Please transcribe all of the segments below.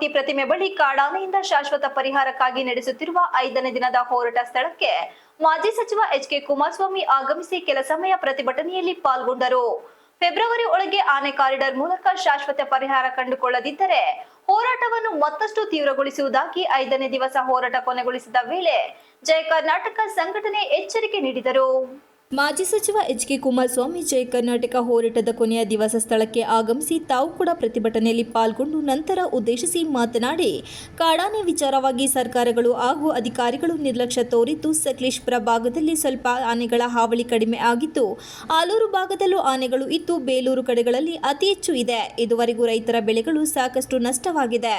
ಮೂರ್ತಿ ಪ್ರತಿಮೆ ಬಳಿ ಕಾಡಾನೆಯಿಂದ ಶಾಶ್ವತ ಪರಿಹಾರಕ್ಕಾಗಿ ನಡೆಸುತ್ತಿರುವ ಐದನೇ ದಿನದ ಹೋರಾಟ ಸ್ಥಳಕ್ಕೆ ಮಾಜಿ ಸಚಿವ ಎಚ್ ಕೆ ಕುಮಾರಸ್ವಾಮಿ ಆಗಮಿಸಿ ಕೆಲ ಸಮಯ ಪ್ರತಿಭಟನೆಯಲ್ಲಿ ಪಾಲ್ಗೊಂಡರು. ಫೆಬ್ರವರಿ ಒಳಗೆ ಆನೆ ಕಾರಿಡಾರ್ ಮೂಲಕ ಶಾಶ್ವತ ಪರಿಹಾರ ಕಂಡುಕೊಳ್ಳದಿದ್ದರೆ ಹೋರಾಟವನ್ನು ಮತ್ತಷ್ಟು ತೀವ್ರಗೊಳಿಸುವುದಾಗಿ ಐದನೇ ದಿವಸ ಹೋರಾಟ ಕೊನೆಗೊಳಿಸಿದ ವೇಳೆ ಜಯ ಕರ್ನಾಟಕ ಸಂಘಟನೆ ಎಚ್ಚರಿಕೆ ನೀಡಿದರು. ಮಾಜಿ ಸಚಿವ ಎಚ್ ಕೆ ಕುಮಾರಸ್ವಾಮಿ ಜಯ ಕರ್ನಾಟಕ ಹೋರಾಟದ ಕೊನೆಯ ದಿವಸ ಸ್ಥಳಕ್ಕೆ ಆಗಮಿಸಿ ತಾವು ಕೂಡ ಪ್ರತಿಭಟನೆಯಲ್ಲಿ ಪಾಲ್ಗೊಂಡು ನಂತರ ಉದ್ದೇಶಿಸಿ ಮಾತನಾಡಿ, ಕಾಡಾನೆ ವಿಚಾರವಾಗಿ ಸರ್ಕಾರಗಳು ಹಾಗೂ ಅಧಿಕಾರಿಗಳು ನಿರ್ಲಕ್ಷ್ಯ ತೋರಿದ್ದು ಸಕಲೇಶ್ಪುರ ಭಾಗದಲ್ಲಿ ಸ್ವಲ್ಪ ಆನೆಗಳ ಹಾವಳಿ ಕಡಿಮೆ ಆಗಿತ್ತು ಆಲೂರು ಭಾಗದಲ್ಲೂ ಆನೆಗಳು ಇತ್ತು ಬೇಲೂರು ಕಡೆಗಳಲ್ಲಿ ಅತಿ ಹೆಚ್ಚು ಇದೆ. ಇದುವರೆಗೂ ರೈತರ ಬೆಳೆಗಳು ಸಾಕಷ್ಟು ನಷ್ಟವಾಗಿದೆ.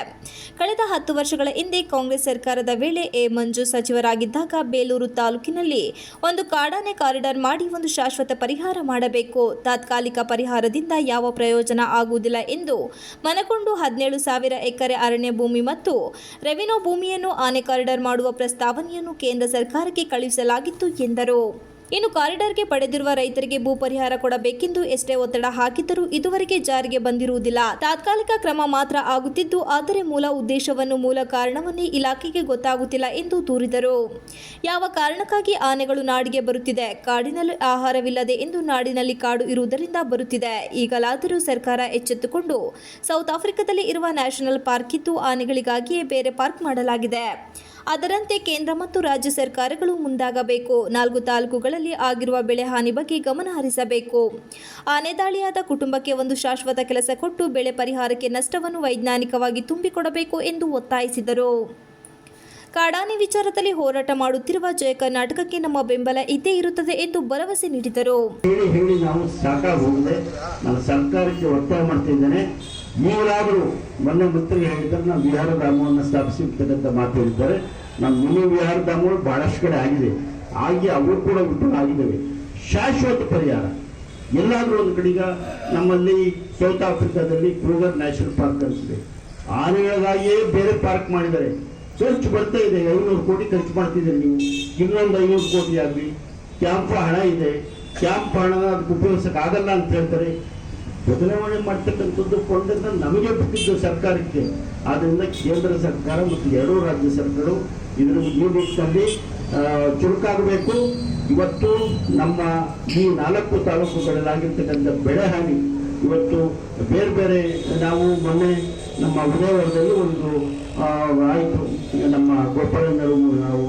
ಕಳೆದ ಹತ್ತು ವರ್ಷಗಳ ಹಿಂದೆ ಕಾಂಗ್ರೆಸ್ ಸರ್ಕಾರದ ವೇಳೆ ಎ ಮಂಜು ಸಚಿವರಾಗಿದ್ದಾಗ ಬೇಲೂರು ತಾಲೂಕಿನಲ್ಲಿ ಒಂದು ಕಾಡಾನೆ ಕಾರಿಡಾರ್ ಮಾಡಿ ಒಂದು ಶಾಶ್ವತ ಪರಿಹಾರ ಮಾಡಬೇಕು. ತಾತ್ಕಾಲಿಕ ಪರಿಹಾರದಿಂದ ಯಾವ ಪ್ರಯೋಜನ ಆಗುವುದಿಲ್ಲ ಎಂದು ಮನಕೊಂಡು ಹದಿನೇಳು ಸಾವಿರ ಎಕರೆ ಅರಣ್ಯ ಭೂಮಿ ಮತ್ತು ರೆವಿನ್ಯೂ ಭೂಮಿಯನ್ನು ಆನೆ ಕಾರಿಡಾರ್ ಮಾಡುವ ಪ್ರಸ್ತಾವನೆಯನ್ನು ಕೇಂದ್ರ ಸರ್ಕಾರಕ್ಕೆ ಕಳುಹಿಸಲಾಗಿತ್ತು ಎಂದರು. ಇನ್ನು ಕಾರಿಡಾರ್ಗೆ ಪಡೆದಿರುವ ರೈತರಿಗೆ ಭೂ ಪರಿಹಾರ ಕೊಡಬೇಕೆಂದು ಎಷ್ಟೇ ಒತ್ತಡ ಹಾಕಿದ್ದರೂ ಇದುವರೆಗೆ ಜಾರಿಗೆ ಬಂದಿರುವುದಿಲ್ಲ. ತಾತ್ಕಾಲಿಕ ಕ್ರಮ ಮಾತ್ರ ಆಗುತ್ತಿದ್ದು, ಆದರೆ ಮೂಲ ಉದ್ದೇಶವನ್ನು ಮೂಲ ಕಾರಣವನ್ನೇ ಇಲಾಖೆಗೆ ಗೊತ್ತಾಗುತ್ತಿಲ್ಲ ಎಂದು ದೂರಿದರು. ಯಾವ ಕಾರಣಕ್ಕಾಗಿ ಆನೆಗಳು ನಾಡಿಗೆ ಬರುತ್ತಿದೆ? ಕಾಡಿನಲ್ಲಿ ಆಹಾರವಿಲ್ಲದೆ ಎಂದು ನಾಡಿನಲ್ಲಿ ಕಾಡು ಇರುವುದರಿಂದ ಬರುತ್ತಿದೆ. ಈಗಲಾದರೂ ಸರ್ಕಾರ ಎಚ್ಚೆತ್ತುಕೊಂಡು ಸೌತ್ ಆಫ್ರಿಕಾದಲ್ಲಿ ಇರುವ ನ್ಯಾಷನಲ್ ಪಾರ್ಕ್ ಇದ್ದು, ಆನೆಗಳಿಗಾಗಿಯೇ ಬೇರೆ ಪಾರ್ಕ್ ಮಾಡಲಾಗಿದೆ. ಅದರಂತೆ ಕೇಂದ್ರ ಮತ್ತು ರಾಜ್ಯ ಸರ್ಕಾರಗಳು ಮುಂದಾಗಬೇಕು. ನಾಲ್ಕು ತಾಲೂಕುಗಳಲ್ಲಿ ಆಗಿರುವ ಬೆಳೆ ಹಾನಿ ಬಗ್ಗೆ ಗಮನ ಹರಿಸಬೇಕು. ಆನೆದಾಳಿಯಾದ ಕುಟುಂಬಕ್ಕೆ ಒಂದು ಶಾಶ್ವತ ಕೆಲಸ ಕೊಟ್ಟು ಬೆಳೆ ಪರಿಹಾರಕ್ಕೆ ನಷ್ಟವನ್ನು ವೈಜ್ಞಾನಿಕವಾಗಿ ತುಂಬಿಕೊಡಬೇಕು ಎಂದು ಒತ್ತಾಯಿಸಿದರು. ಕಾಡಾನೆ ವಿಚಾರದಲ್ಲಿ ಹೋರಾಟ ಮಾಡುತ್ತಿರುವ ಜಯ ಕರ್ನಾಟಕಕ್ಕೆ ನಮ್ಮ ಬೆಂಬಲ ಇದ್ದೇ ಇರುತ್ತದೆ ಎಂದು ಭರವಸೆ ನೀಡಿದರು. ಹೇಳಿ ಹೇಳಿ ನಾವು ಸಾಕಾಗುವುದೇ ನಾನು ಸರ್ಕಾರಕ್ಕೆ ಒತ್ತಾಯ ಮಾಡ್ತಿದ್ದೇನೆ. ನೀವರಾದರೂ ಮೊನ್ನೆ ಮಂತ್ರಿ ಹೇಳಿದ್ದಾರೆ ನಾವು ವಿಹಾರ ಧಾಮವನ್ನು ಸ್ಥಾಪಿಸಿರ್ತಕ್ಕಂಥ ಮಾತು ಹೇಳಿದ್ದಾರೆ. ನಮ್ಮ ಮಿನಿ ವಿಹಾರ ಧಾಮಗಳು ಬಹಳಷ್ಟು ಕಡೆ ಆಗಿದೆ. ಆಗಿ ಅವು ಕೂಡ ವಿಫಲ ಆಗಿದ್ದಾವೆ. ಶಾಶ್ವತ ಪರಿಹಾರ. ಎಲ್ಲಾದರೂ ಒಂದು ಕಡೆಗ ನಮ್ಮಲ್ಲಿ ಸೌತ್ ಆಫ್ರಿಕಾದಲ್ಲಿ ಕ್ರೂಗರ್ ನ್ಯಾಷನಲ್ ಪಾರ್ಕ್ ಅನಿಸಿದೆ ಆನೆಗಳಿಗಾಗಿಯೇ ಬೇರೆ ಪಾರ್ಕ್ ಮಾಡಿದ್ದಾರೆ. ಖರ್ಚು ಬರ್ತಾ ಇದೆ. ಐನೂರು ಕೋಟಿ ಖರ್ಚು ಮಾಡ್ತಿದ್ದೀರಿ ನೀವು. ಇನ್ನೊಂದು ಐನೂರು ಕೋಟಿ ಆಗಲಿ. ಕ್ಯಾಂಪ್ ಹಣ ಇದೆ. ಕ್ಯಾಂಪ್ ಹಣನ ಅದಕ್ಕೆ ಉಪಯೋಗಿಸೋಕ್ಕಾಗಲ್ಲ ಅಂತ ಹೇಳ್ತಾರೆ. ಬದಲಾವಣೆ ಮಾಡ್ತಕ್ಕಂಥದ್ದು ಕೊಂಡಂತ ನಮಗೆ ಬಿಟ್ಟಿದ್ದು ಸರ್ಕಾರಕ್ಕೆ. ಆದ್ದರಿಂದ ಕೇಂದ್ರ ಸರ್ಕಾರ ಮತ್ತು ಎರಡೂ ರಾಜ್ಯ ಸರ್ಕಾರಗಳು ಇದರ ಈ ನಿಟ್ಟಿನಲ್ಲಿ ಚುರುಕಾಗಬೇಕು. ಇವತ್ತು ನಮ್ಮ ಈ ನಾಲ್ಕು ತಾಲೂಕುಗಳಲ್ಲಾಗಿರ್ತಕ್ಕಂಥ ಬೆಳೆ ಹಾನಿ ಇವತ್ತು ಬೇರೆ ಬೇರೆ ನಾವು ಮೊನ್ನೆ ನಮ್ಮ ಉದಯವರದಲ್ಲಿ ಒಂದು ಆಯಿತು. ನಮ್ಮ ಗೋಪಾಲಣ್ಣರು ನಾವು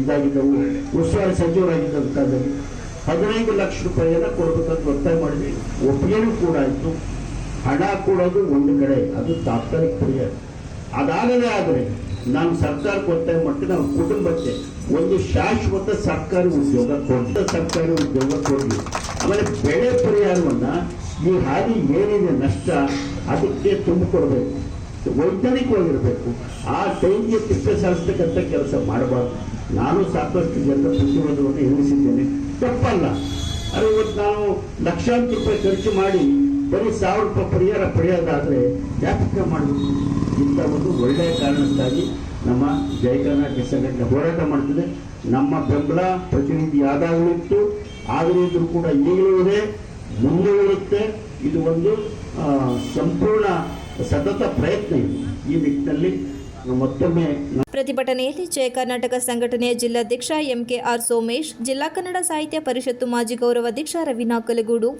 ಇದಾಗಿದ್ದವು. ಉಸ್ತುವಾರಿ ಸಚಿವರಾಗಿದ್ದಂಥದ್ದು. ಹದಿನೈದು ಲಕ್ಷ ರೂಪಾಯಿಯನ್ನು ಕೊಡಬೇಕಂತ ಒತ್ತಾಯ ಒಪ್ಪಿಗೆನೂ ಕೂಡ ಆಯಿತು ಹಣ ಕೊಡೋದು ಒಂದು ಕಡೆ, ಅದು ತಾತ್ಕಾಲಿಕ ಪರಿಹಾರ ಅದಾಗದೇ ಆದರೆ ನಾನು ಸರ್ಕಾರಕ್ಕೆ ಒತ್ತಾಯ ಮಾಡ್ತೀನಿ ನಮ್ಮ ಕುಟುಂಬಕ್ಕೆ ಒಂದು ಶಾಶ್ವತ ಸರ್ಕಾರಿ ಉದ್ಯೋಗ ದೊಡ್ಡ ಸರ್ಕಾರಿ ಉದ್ಯೋಗ ಕೊಡಲಿ. ಆಮೇಲೆ ಬೆಳೆ ಪರಿಹಾರವನ್ನು ಈ ಹಾದಿ ಏನಿದೆ ನಷ್ಟ, ಅದಕ್ಕೆ ತುಂಬಿಕೊಡ್ಬೇಕು. ವೈಜ್ಞಾನಿಕವಾಗಿರಬೇಕು. ಆ ಟೈಮ್ಗೆ ತಿಪ್ಪೆ ಸಾರಿಸ್ತಕ್ಕಂಥ ಕೆಲಸ ಮಾಡಬಾರ್ದು. ನಾನು ಸಾಕಷ್ಟು ಜನರ ಪ್ರತಿರೋಧವನ್ನು ಎದುರಿಸಿದ್ದೇನೆ. ತಪ್ಪಲ್ಲ. ಆದರೆ ಇವತ್ತು ನಾನು ಲಕ್ಷಾಂತರ ರೂಪಾಯಿ ಖರ್ಚು ಮಾಡಿ ಬರೀ ಸಾವಿರ ರೂಪಾಯಿ ಪರಿಹಾರ ಪಡೆಯೋದಾದ್ರೆ ಯಾಕೆ ಮಾಡಬೇಕು ಇಂಥ ಒಂದು ಒಳ್ಳೆಯ ಕಾರಣಕ್ಕಾಗಿ ನಮ್ಮ ಜಯ ಕರ್ನಾಟಕ ಸಂಘಟನೆ ಹೋರಾಟ ಮಾಡ್ತದೆ. ನಮ್ಮ ಬೆಂಬಲ ಪ್ರತಿನಿಧಿ ಆದಾಗಲೂ ಇತ್ತು. ಆದರೂ ಕೂಡ ಈಗಲೂ ಇದೆ ಇದು ಒಂದು ಸಂಪೂರ್ಣ ಸತತ ಪ್ರಯತ್ನ ಇದೆ. ಈ ನಿಟ್ಟಿನಲ್ಲಿ ಪ್ರತಿಭಟನೆಯಲ್ಲಿ ಜಯ ಕರ್ನಾಟಕ ಸಂಘಟನೆಯ ಜಿಲ್ಲಾಧ್ಯಕ್ಷ ಎಂಕೆಆರ್ ಸೋಮೇಶ್, ಜಿಲ್ಲಾ ಕನ್ನಡ ಸಾಹಿತ್ಯ ಪರಿಷತ್ತು ಮಾಜಿ ಗೌರವಾಧ್ಯಕ್ಷ ರವೀನಾ ಕಲಗೂಡು,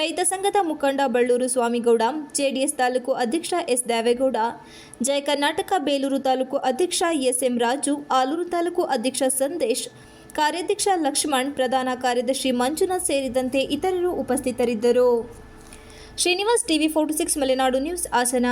ರೈತ ಸಂಘದ ಮುಖಂಡ ಬಳ್ಳೂರು ಸ್ವಾಮಿಗೌಡ, ಜೆಡಿಎಸ್ ತಾಲೂಕು ಅಧ್ಯಕ್ಷ ಎಸ್ ದೇವೇಗೌಡ, ಜಯ ಕರ್ನಾಟಕ ಬೇಲೂರು ತಾಲೂಕು ಅಧ್ಯಕ್ಷ ಎಸ್ ಎಂ ರಾಜು, ಆಲೂರು ತಾಲೂಕು ಅಧ್ಯಕ್ಷ ಸಂದೇಶ್, ಕಾರ್ಯಾಧ್ಯಕ್ಷ ಲಕ್ಷ್ಮಣ್, ಪ್ರಧಾನ ಕಾರ್ಯದರ್ಶಿ ಮಂಜುನಾಥ್ ಸೇರಿದಂತೆ ಇತರರು ಉಪಸ್ಥಿತರಿದ್ದರು. Srinivas TV forty six Malenadu news Hassan.